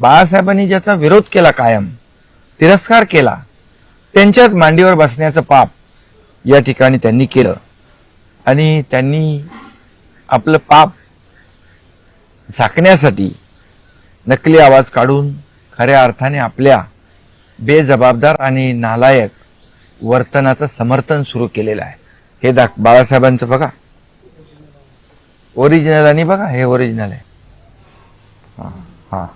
बाळासाहेबांनी ज्याचा विरोध केला कायम तिरस्कार केला त्यांच्याच मांडीवर बसण्याचं पाप या ठिकाणी त्यांनी केलं. आणि त्यांनी आपलं पाप झाकण्यासाठी नकली आवाज काढून खऱ्या अर्थाने आपल्या बेजबाबदार आणि नालायक वर्तनाचं समर्थन सुरू केलेलं आहे. हे दाख बाळासाहेबांचं बघा. ओरिजिनल आणि बघा हे ओरिजिनल आहे. हा हा.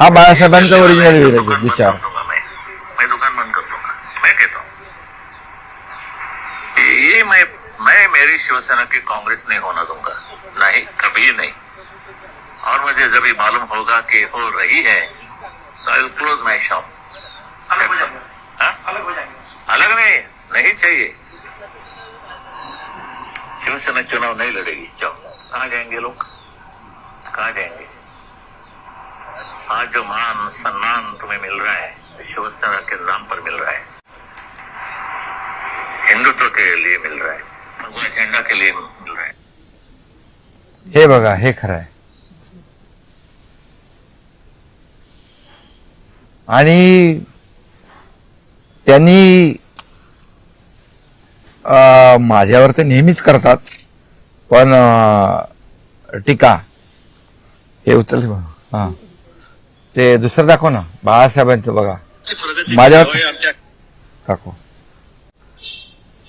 हा बाळासाहेबांचा ओरिजिनल विचार दूँगा मैं मैं दुकान बंद कर दूँगा मैं कहता हूँ ये मैं मैं मेरी शिवसेना की कांग्रेस नहीं होना दूँगा। नहीं कभी नहीं। और मुझे जब भी मालूम होगा कि हो रही है तो आई क्लोज माई शॉप अलग हो जाएँगे। हाँ? अलग हो जाएँगे अलग नहीं नहीं चाहिए। शिवसेना चुनाव नहीं लड़ेगी। जाओ कहा जाएँगे लोग। जो मान सम्मान तुम्हें मिल रहा है शिवसेना के नाम पर मिल रहा है हिंदुत्व के लिए मिल रहा है भगवा झंडा के लिए मिल रहा है हे बघा हे खरं आहे. आणि त्यांनी अं, माझ्यावर ते नेहमीच करतात पण टीका. हे उचल हा. ते दुसरं दाखव ना. बाळासाहेबांचं बघा. माझ्यावर दाखव.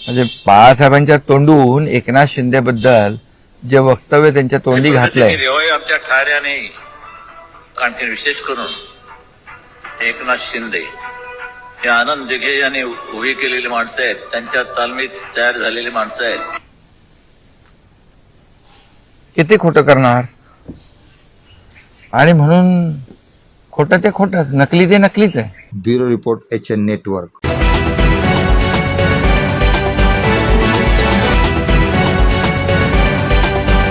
म्हणजे बाळासाहेबांच्या तोंडून एकनाथ शिंदेबद्दल जे वक्तव्य त्यांच्या तोंडी घातलंय. आमच्या ठाण्याने आणखी विशेष करून एकनाथ शिंदे. हे आनंद दिघे यांनी उभी केलेली माणसं आहेत. त्यांच्या तालमीत तयार झालेली माणसं आहेत. किती खोटं करणार? आणि म्हणून खोटं ते खोटंच. नकली ते नकलीच आहे. Bureau report H N network.